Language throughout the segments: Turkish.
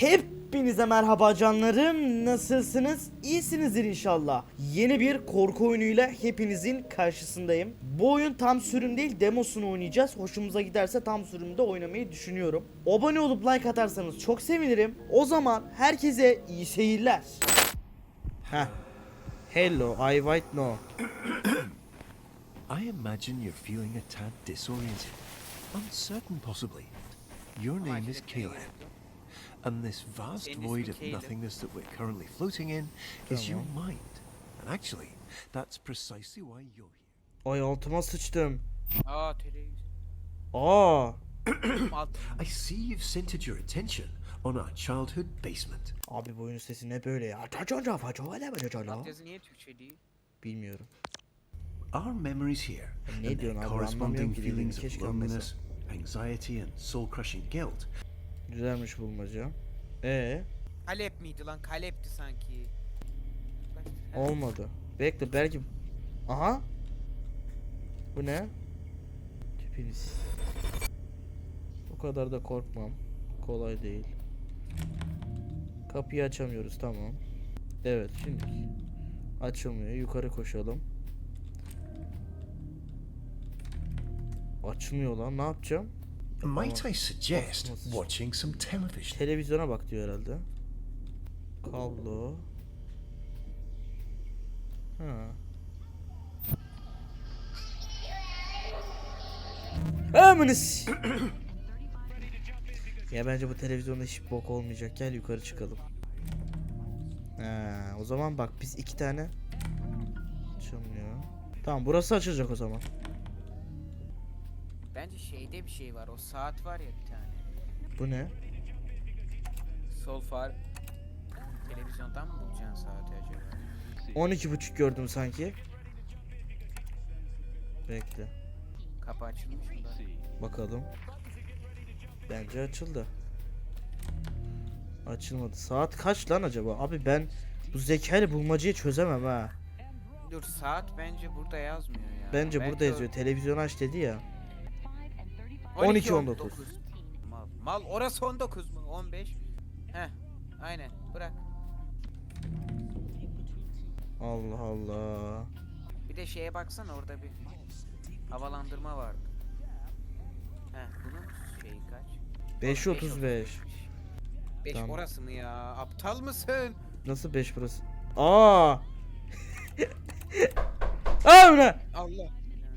Hepinize merhaba canlarım. Nasılsınız? İyisinizdir inşallah. Yeni bir korku oyunuyla hepinizin karşısındayım. Bu oyun tam sürüm değil demosunu oynayacağız. Hoşumuza giderse tam sürümde oynamayı düşünüyorum. Abone olup like atarsanız çok sevinirim. O zaman herkese iyi seyirler. Heh. Hello, I white no. I imagine you're feeling a tad disoriented, uncertain possibly. Your name is Caleb, and this vast void of nothingness that we're currently floating in is your mind. And actually, that's precisely why you're here. Ay altıma sıçtım. Aa televizyon. Aa. I see you've centered your attention on our childhood basement. Abi bu oyunun sesi ne böyle ya? Alt yazı niye Türkçe değil? Bilmiyorum. Our memories here Ne and diyorsun their abi, corresponding anlamıyorum ki dediğini, feelings of keşke loneliness, anxiety, and soul-crushing guilt Güzelmiş bulmaca. Ee, Kalep miydi lan? Kalepti sanki. olmadı. Bekle belki Aha. Bu ne? Tipiniz. Bu kadar da korkmam. Kolay değil. Kapıyı açamıyoruz tamam. Evet şimdi açılmıyor. Yukarı koşalım. Açılmıyor lan. Ne yapacağım? Might I suggest watching some television? Televizyona bak diyor herhalde. Kablo. Ha. Amınız. ya bence bu televizyonda hiç bok olmayacak. Gel yukarı çıkalım. Ha, o zaman bak biz iki tane açılmıyor. Tamam burası açılacak o zaman. Bence şeyde bir şey var. O saat var ya bir tane. Bu ne? Sol far. Televizyondan mı bulacaksın saati acaba? 12.5 gördüm sanki. Bekle. Kapı açılmış mı da? Bakalım. Bence açıldı. Açılmadı. Saat kaç lan acaba? Abi ben bu zekayla bulmacayı çözemem ha. Dur saat bence burada yazmıyor ya. Bence burada yazıyor. Televizyon aç dedi ya. 12, 19. Mal. Mal orası 19 mu? 15. Heh. Aynen. Bırak. Allah Allah. Bir de şeye baksana orada bir havalandırma vardı. Heh bunun şeyi kaç? 5.35. 5 Tamam. orası mı ya? Aptal mısın? Nasıl 5 burası? Aa! Aa ne? Allah.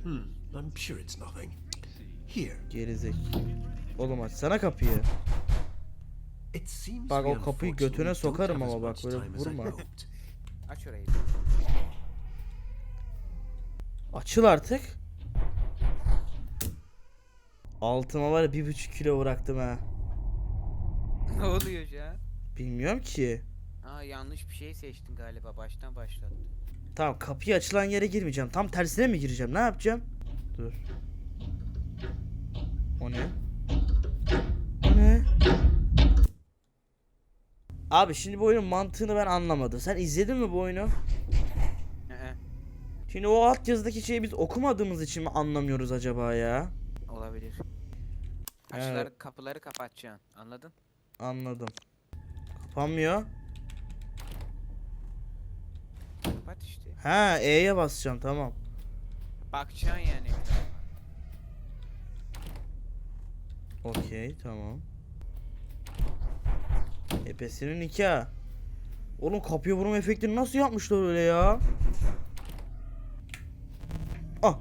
Hmm, I'm sure it's nothing. Gerizek. Oğlum aç sana kapıyı. Bak, o kapıyı götüne sokarım ama bak, böyle vurma. Aç orayı. Açıl artık. Altıma var bir buçuk kilo bıraktım ha. ne oluyor ya? Bilmiyorum ki. Aa yanlış bir şey seçtin galiba. Baştan başlattın. Tamam kapıyı açılan yere girmeyeceğim. Tam tersine mi gireceğim? Ne yapacağım? Dur. O ne? O ne? Abi şimdi bu oyunun mantığını ben anlamadım. Sen izledin mi bu oyunu? Şimdi o alt yazıdaki şeyi biz okumadığımız için mi anlamıyoruz acaba ya? olabilir. Evet. Açıları kapıları kapatacaksın. Anladın? Anladım. Kapanmıyor. Kapat işte. Ha E'ye basacağım tamam. Bakacaksın yani. bir daha. Okey tamam. Ebesinin nikah. Oğlum kapıya vurma efektini nasıl yapmışlar öyle ya? Ah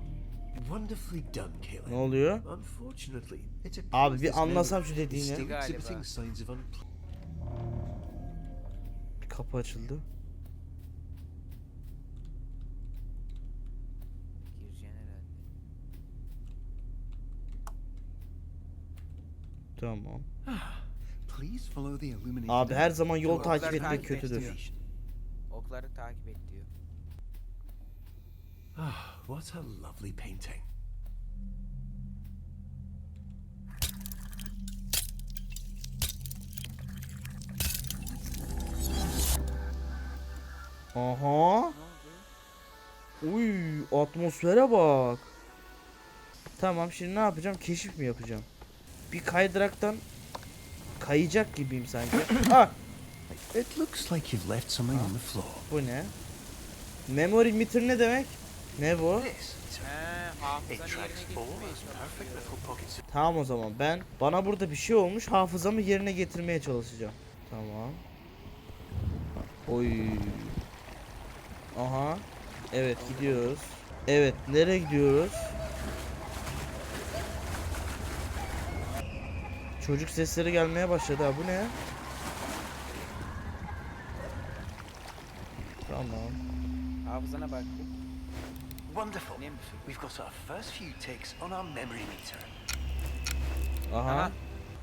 Wonderfully done, Caleb. ne oluyor? Abi bir anlasam şu dediğini. kapı açıldı. Gireceksin herhalde. Tamam. Please follow the illuminated Abi her zaman yol takip etmek kötüdür. Okları takip et diyor. Ah, what a lovely painting. Aha. Uy atmosfere bak. Tamam şimdi ne yapacağım? Keşif mi yapacağım? Bir kaydıraktan kayacak gibiyim sanki. ah It looks like you've left something on the floor. bu ne? Memory meter ne demek? Ne bu? Tamam o zaman ben bana burada bir şey olmuş hafızamı yerine getirmeye çalışacağım. Tamam. Oy. Aha. Evet gidiyoruz. Evet nereye gidiyoruz? Çocuk sesleri gelmeye başladı ha bu ne? Tamam. Hafızana bak. Wonderful. We've got our first few ticks on our memory meter. Aha.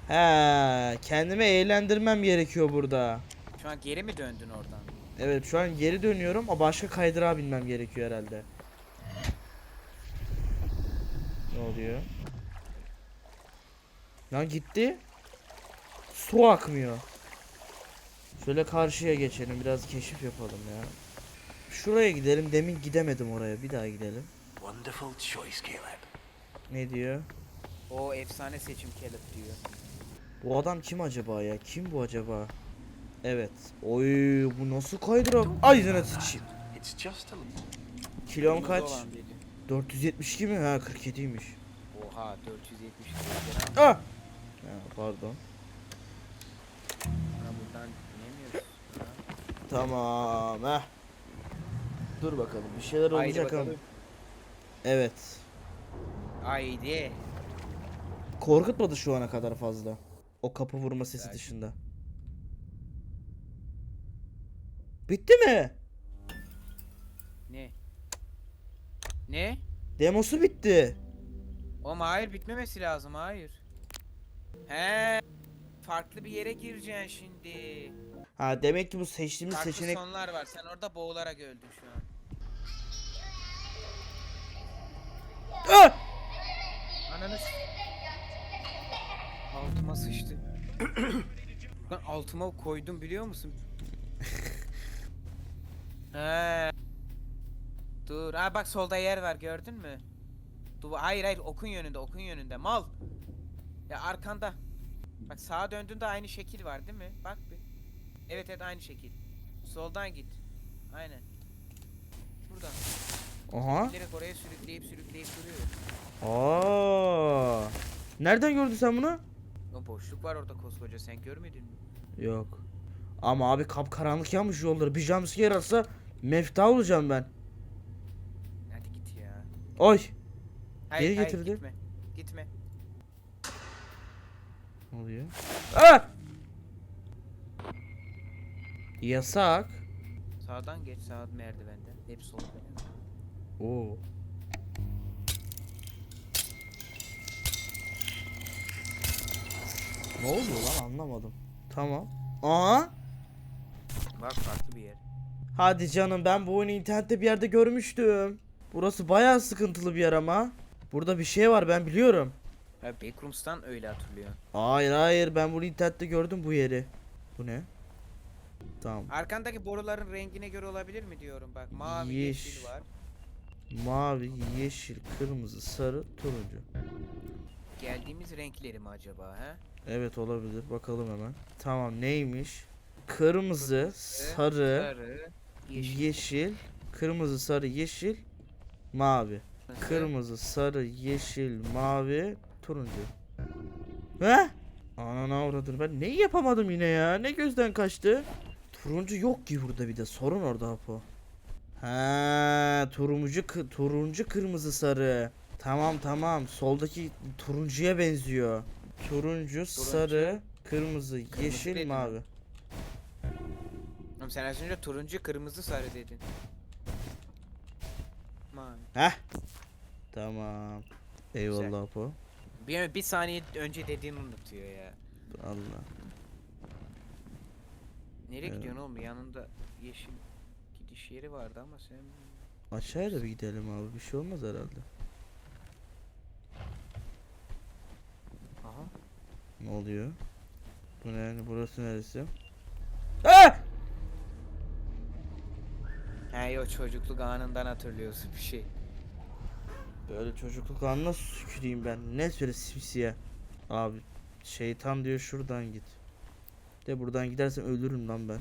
He, kendimi eğlendirmem gerekiyor burada. Şu an geri mi döndün oradan? Evet şu an geri dönüyorum ama başka kaydırağa binmem gerekiyor herhalde. Ne oluyor? Lan gitti. Su akmıyor. Şöyle karşıya geçelim biraz keşif yapalım ya. Şuraya gidelim demin gidemedim oraya bir daha gidelim. Wonderful choice, Caleb. Ne diyor? O efsane seçim Caleb diyor. Bu adam kim acaba ya? Kim bu acaba? Evet. Oy bu nasıl kaydırak? Ay sıçayım. Kilom kaç? olan dedi. 472 mi? Ha 47'ymiş. Oha 470 lira. Ah! Pardon. Ha, buradan inemiyoruz. Ha. Tamam. Heh. Dur bakalım bir şeyler Haydi olacak ama. bakalım. Evet. Haydi. Korkutmadı şu ana kadar fazla. O kapı vurma sesi Belki. dışında. Bitti mi? Ne? Ne? Demosu bitti. Oğlum hayır bitmemesi lazım hayır. He. Farklı bir yere gireceksin şimdi. Ha demek ki bu seçtiğimiz Farklı seçenek sonlar var. Sen orada boğularak öldün şu an. Ah! Ananı s- Altıma sıçtı. Lan altıma koydum biliyor musun? He. Dur. Ha bak solda yer var gördün mü? Duva hayır hayır okun yönünde okun yönünde mal. Ya arkanda. Bak sağa döndüğünde aynı şekil var değil mi? Bak bir. Evet evet aynı şekil. Soldan git. Aynen. Buradan. Aha. Bilerek oraya sürükleyip sürükleyip duruyor. Aa. Nereden gördün sen bunu? O boşluk var orada koskoca sen görmedin mi? Yok. Ama abi kapkaranlık yanmış yolları. Bir jumpscare atsa mefta olacağım ben. Hadi git ya. Oy. Hayır, Geri hayır, getirdi. Gitme. Ne oluyor? Ah! Yasak. Sağdan geç sağ merdivenden. Hep sol benim. Oo. Ne oluyor lan anlamadım. Tamam. Aa. Bak farklı bir yer. Hadi canım ben bu oyunu internette bir yerde görmüştüm. Burası bayağı sıkıntılı bir yer ama. Burada bir şey var ben biliyorum. Ha Backrooms'tan öyle hatırlıyor. Hayır hayır ben bunu internette gördüm bu yeri. Bu ne? Tamam. Arkandaki boruların rengine göre olabilir mi diyorum bak. Mavi, Yeş- yeşil var. Mavi, yeşil, kırmızı, sarı, turuncu. Geldiğimiz renkleri mi acaba ha? Evet olabilir. Bakalım hemen. Tamam neymiş? Kırmızı, sarı, Sarı, yeşil. yeşil, kırmızı, sarı, yeşil, mavi. Kırmızı, sarı, yeşil, mavi, turuncu. He? Anana avradır ben neyi yapamadım yine ya? Ne gözden kaçtı? Turuncu yok ki burada bir de sorun orada Apo. Ha, turuncu turuncu kırmızı sarı. Tamam tamam soldaki turuncuya benziyor. Turuncu, sarı, kırmızı, yeşil, dedin mavi. Oğlum sen az önce turuncu, kırmızı, sarı dedin. Mavi. Heh. Tamam. Eyvallah Apo. Bir, bir saniye önce dediğini unutuyor ya. Allah. Nereye Evet. gidiyorsun oğlum? Yanında yeşil gidiş yeri vardı ama sen... Aşağıya da bir gidelim abi. Bir şey olmaz herhalde. Aha. Ne oluyor? Bu ne? yani? Burası neresi? Ah! He o çocukluk anından hatırlıyorsun bir şey. Böyle çocukluk anına süküreyim ben. Ne söyle simsiyah. Abi şeytan diyor şuradan git. De buradan gidersem ölürüm lan ben.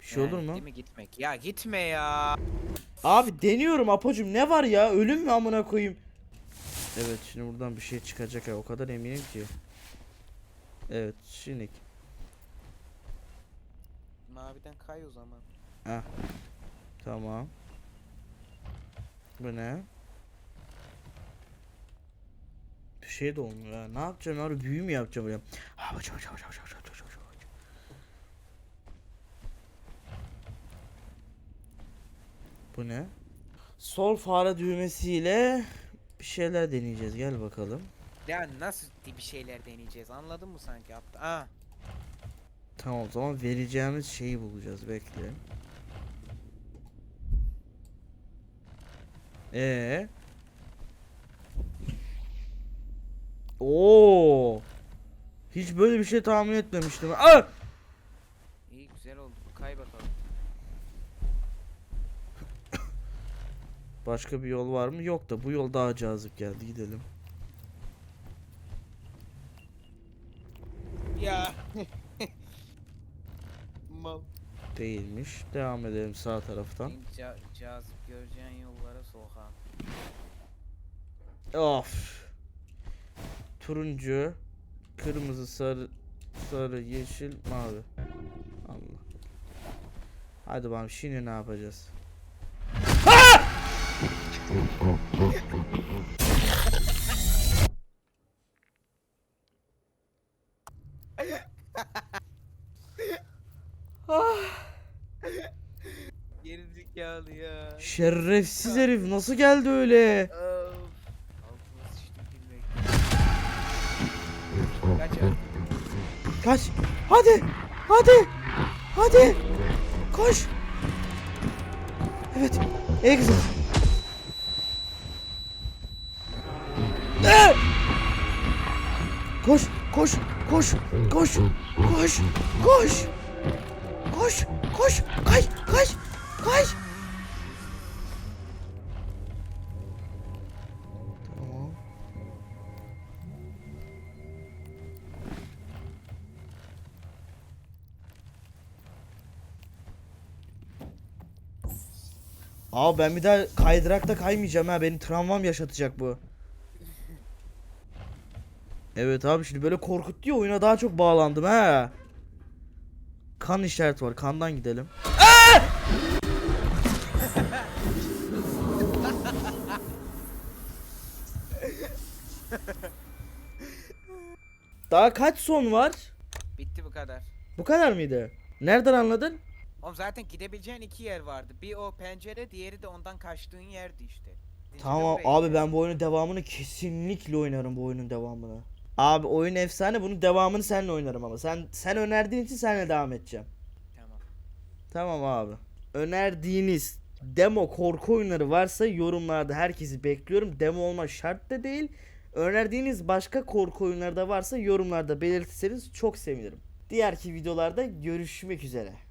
Bir şey olur mu? Değil mi gitmek? Ya gitme ya. Abi deniyorum Apo'cum ne var ya ölüm mü amına koyayım. Evet şimdi buradan bir şey çıkacak ya o kadar eminim ki. Evet şimdi. Maviden kay o zaman. Heh. Tamam. Bu ne? şey de olmuyor ya. Ne yapacağım abi büyü mü yapacağım ya? Abi çabuk çabuk çabuk çabuk çabuk çabuk. Bu ne? Sol fare düğmesiyle bir şeyler deneyeceğiz. Gel bakalım. Ya nasıl bir şeyler deneyeceğiz? Anladın mı sanki aptal? Aa. Tamam o zaman vereceğimiz şeyi bulacağız. Bekle. Ee. Oo. Hiç böyle bir şey tahmin etmemiştim. Aa! İyi güzel oldu. Kay bakalım. Başka bir yol var mı? Yok da bu yol daha cazip geldi. Gidelim. Ya. Mal. Değilmiş. Devam edelim sağ taraftan. Ca- cazip göreceğin yollara sokağım. Of. Turuncu, kırmızı, sarı, sarı, yeşil, mavi. Allah. Hadi bakalım şimdi ne yapacağız? Geri zekalı ya. Şerefsiz herif nasıl geldi öyle? Kaç. Hadi. Hadi. Hadi. Koş. Evet. Exit. Ee! Koş, koş, koş, koş, koş, koş, koş, koş, kaç, kaç, kaç. Abi ben bir daha kaydırakta kaymayacağım ha. Beni travmam yaşatacak bu. Evet abi şimdi böyle korkuttu oyuna daha çok bağlandım ha. Kan işareti var. Kandan gidelim. Daha kaç son var? Bitti bu kadar. Bu kadar mıydı? Nereden anladın? Oğlum zaten gidebileceğin iki yer vardı. Bir o pencere, diğeri de ondan kaçtığın yerdi işte. Tamam buraya abi ben bu oyunun devamını kesinlikle oynarım bu oyunun devamını. Abi oyun efsane bunun devamını seninle oynarım ama sen sen önerdiğin için seninle devam edeceğim. Tamam. Tamam abi. Önerdiğiniz demo korku oyunları varsa yorumlarda herkesi bekliyorum. Demo olma şart da değil. Önerdiğiniz başka korku oyunları da varsa yorumlarda belirtirseniz çok sevinirim. Diğerki videolarda görüşmek üzere.